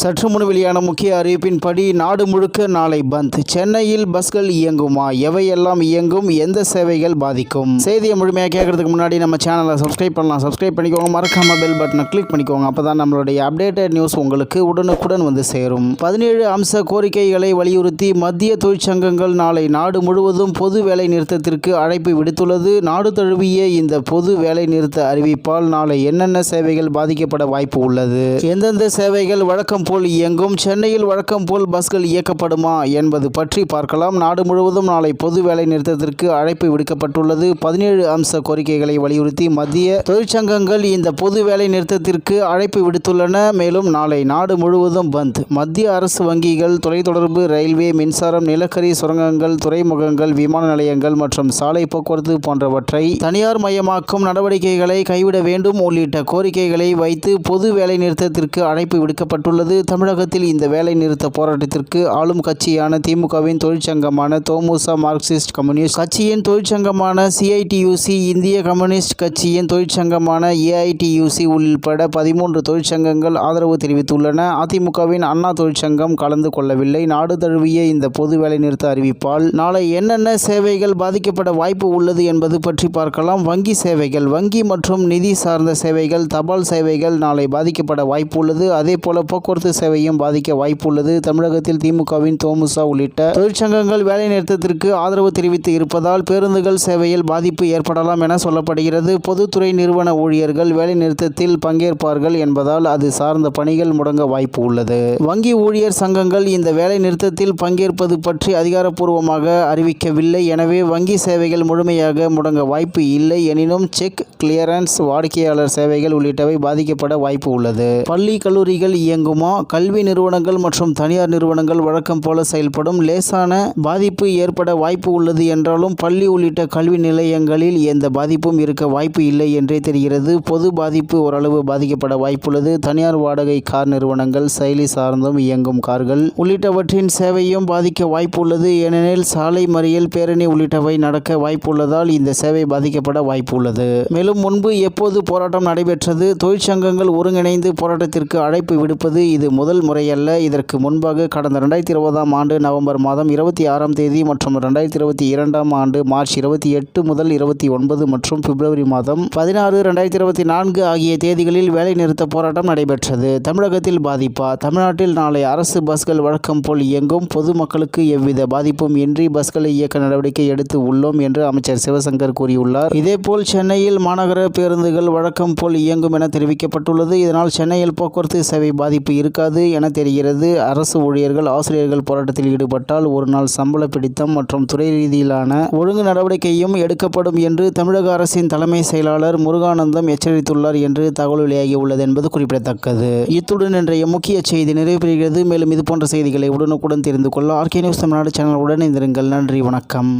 சற்று முன் வெளியான முக்கிய அறிவிப்பின்படி நாடு முழுக்க நாளை பந்த். சென்னையில் பஸ்கள் இயங்குமா? எவையெல்லாம் இயங்கும்? எந்த சேவைகள் பாதிக்கும்? செய்தியை முழுமையாக கேட்கறதுக்கு முன்னாடி நம்ம சேனலை சப்ஸ்கிரைப் பண்ணலாம். சப்ஸ்கிரைப் பண்ணிக்கோங்க. மறக்காம பெல் பட்டனை கிளிக் பண்ணிக்கோங்க. அப்பதான் நம்மளுடைய அப்டேட்டட் நியூஸ் உங்களுக்கு உடனுக்குடன் வந்து சேரும். பதினேழு அம்ச கோரிக்கைகளை வலியுறுத்தி மத்திய தொழிற்சங்கங்கள் நாளை நாடு முழுவதும் பொது வேலை நிறுத்தத்திற்கு அழைப்பு விடுத்துள்ளது. நாடு தழுவிய இந்த பொது வேலை நிறுத்த அறிவிப்பால் நாளை என்னென்ன சேவைகள் பாதிக்கப்பட வாய்ப்பு உள்ளது? எந்தெந்த சேவைகள் வழக்கம் போல் இயங்கும். சென்னையில் வழக்கம் போல் பஸ்கள் இயக்கப்படுமா என்பது பற்றி பார்க்கலாம். நாடு முழுவதும் நாளை பொது வேலை நிறுத்தத்திற்கு அழைப்பு விடுக்கப்பட்டுள்ளது. பதினேழு அம்ச கோரிக்கைகளை வலியுறுத்தி மத்திய தொழிற்சங்கங்கள் இந்த பொது வேலை நிறுத்தத்திற்கு அழைப்பு விடுத்துள்ளன. மேலும் நாளை நாடு முழுவதும் பந்த். மத்திய அரசு வங்கிகள் தொலைத்தொடர்பு ரயில்வே மின்சாரம் நிலக்கரி சுரங்கங்கள் துறைமுகங்கள் விமான நிலையங்கள் மற்றும் சாலை போக்குவரத்து போன்றவற்றை தனியார் மயமாக்கும் நடவடிக்கைகளை கைவிட வேண்டும். உள்ளிட்ட கோரிக்கைகளை வைத்து பொது வேலை நிறுத்தத்திற்கு அழைப்பு விடுக்கப்பட்டுள்ளது. தமிழகத்தில் இந்த வேலை நிறுத்த போராட்டத்திற்கு ஆளும் கட்சியான திமுகவின் தொழிற்சங்கமான தோமுசா மார்க்சிஸ்ட் கம்யூனிஸ்ட் கட்சியின் தொழிற்சங்கமான சிஐடியூசி இந்திய கம்யூனிஸ்ட் கட்சியின் தொழிற்சங்கமான ஏஐடியூசி உள்பட பதிமூன்று தொழிற்சங்கங்கள் ஆதரவு தெரிவித்துள்ளன. அதிமுகவின் அண்ணா தொழிற்சங்கம் கலந்து கொள்ளவில்லை. நாடு தழுவிய இந்த பொது வேலை நிறுத்த அறிவிப்பால் நாளை என்னென்ன சேவைகள் பாதிக்கப்பட வாய்ப்பு உள்ளது என்பது பற்றி பார்க்கலாம். வங்கி சேவைகள் வங்கி மற்றும் நிதி சார்ந்த சேவைகள் தபால் சேவைகள் நாளை பாதிக்கப்பட வாய்ப்பு உள்ளது. அதே போல போக்குவரத்து சேவையும் பாதிக்க வாய்ப்பு உள்ளது தமிழகத்தில் திமுகவின் தோமுசா உள்ளிட்ட தொழிற்சங்கங்கள் வேலை நிறுத்தத்திற்கு ஆதரவு தெரிவித்து இருப்பதால் பேருந்துகள் சேவையில் பாதிப்பு ஏற்படலாம் என சொல்லப்படுகிறது. பொதுத்துறை நிறுவன ஊழியர்கள் வேலை நிறுத்தத்தில் பங்கேற்பார்கள் என்பதால் அது சார்ந்த பணிகள் முடங்க வாய்ப்பு உள்ளது. வங்கி ஊழியர் சங்கங்கள் இந்த வேலை நிறுத்தத்தில் பங்கேற்பது பற்றி அதிகாரப்பூர்வமாக அறிவிக்கவில்லை. எனவே வங்கி சேவைகள் முழுமையாக முடங்க வாய்ப்பு இல்லை எனினும் செக் கிளியரன்ஸ் வாடிக்கையாளர் சேவைகள் உள்ளிட்டவை பாதிக்கப்பட வாய்ப்பு உள்ளது. பள்ளி கல்லூரிகள் இயங்குமா? கல்வி நிறுவனங்கள் மற்றும் தனியார் நிறுவனங்கள் வழக்கம் போல செயல்படும். லேசான பாதிப்பு ஏற்பட வாய்ப்பு உள்ளது என்றாலும் பள்ளி உள்ளிட்ட கல்வி நிலையங்களில் எந்த பாதிப்பும் இருக்க வாய்ப்பு இல்லை என்றே தெரிகிறது. பொது பாதிப்பு ஓரளவு பாதிக்கப்பட வாய்ப்புள்ளது. தனியார் வாடகை கார் நிறுவனங்கள் செயலி சார்ந்தும் இயங்கும் கார்கள் உள்ளிட்டவற்றின் சேவையும் பாதிக்க வாய்ப்பு உள்ளது ஏனெனில் சாலை மறியல் பேரணி உள்ளிட்டவை நடக்க வாய்ப்புள்ளதால் இந்த சேவை பாதிக்கப்பட வாய்ப்பு உள்ளது மேலும் முன்பு எப்போது போராட்டம் நடைபெற்றது? தொழிற்சங்கங்கள் ஒருங்கிணைந்து போராட்டத்திற்கு அழைப்பு விடுப்பது இது முதல் முறையல்ல. இதற்கு முன்பாக கடந்த ரெண்டாயிரத்தி இருபதாம் ஆண்டு நவம்பர் மாதம் இருபத்தி ஆறாம் தேதி மற்றும் ரெண்டாயிரத்தி இருபத்தி இரண்டாம் ஆண்டு மார்ச் இருபத்தி எட்டு முதல் இருபத்தி ஒன்பது மற்றும் பிப்ரவரி மாதம் பதினாறு ரெண்டாயிரத்தி இருபத்தி நான்கு ஆகிய தேதிகளில் வேலைநிறுத்த போராட்டம் நடைபெற்றது. தமிழகத்தில் பாதிப்பா? தமிழ்நாட்டில் நாளை அரசு பஸ்கள் வழக்கம் போல் இயங்கும். பொதுமக்களுக்கு எவ்வித பாதிப்பும் இன்றி பஸ்களை இயக்க நடவடிக்கை எடுத்து உள்ளோம் என்று அமைச்சர் சிவசங்கர் கூறியுள்ளார். இதேபோல் சென்னையில் மாநகர பேருந்துகள் வழக்கம் போல் இயங்கும் என தெரிவிக்கப்பட்டுள்ளது. இதனால் சென்னையில் போக்குவரத்து சேவை பாதிப்பு இருக்க இருக்காது என தெரிகிறது. அரசு ஊழியர்கள் ஆசிரியர்கள் போராட்டத்தில் ஈடுபட்டால் ஒரு நாள் சம்பள பிடித்தம் மற்றும் துறை ரீதியிலான ஒழுங்கு நடவடிக்கையும் எடுக்கப்படும் என்று தமிழக அரசின் தலைமை செயலாளர் முருகானந்தம் எச்சரித்துள்ளார் என்று தகவல் வெளியாகியுள்ளது என்பது குறிப்பிடத்தக்கது. இத்துடன் இன்றைய முக்கிய செய்தி நிறைவு பெறுகிறது மேலும் இது போன்ற செய்திகளை உடனுக்குடன் தெரிந்து கொள்ள ஆர்கே நியூஸ் தமிழ்நாடு சேனல் இணைந்திருங்கள். நன்றி வணக்கம்.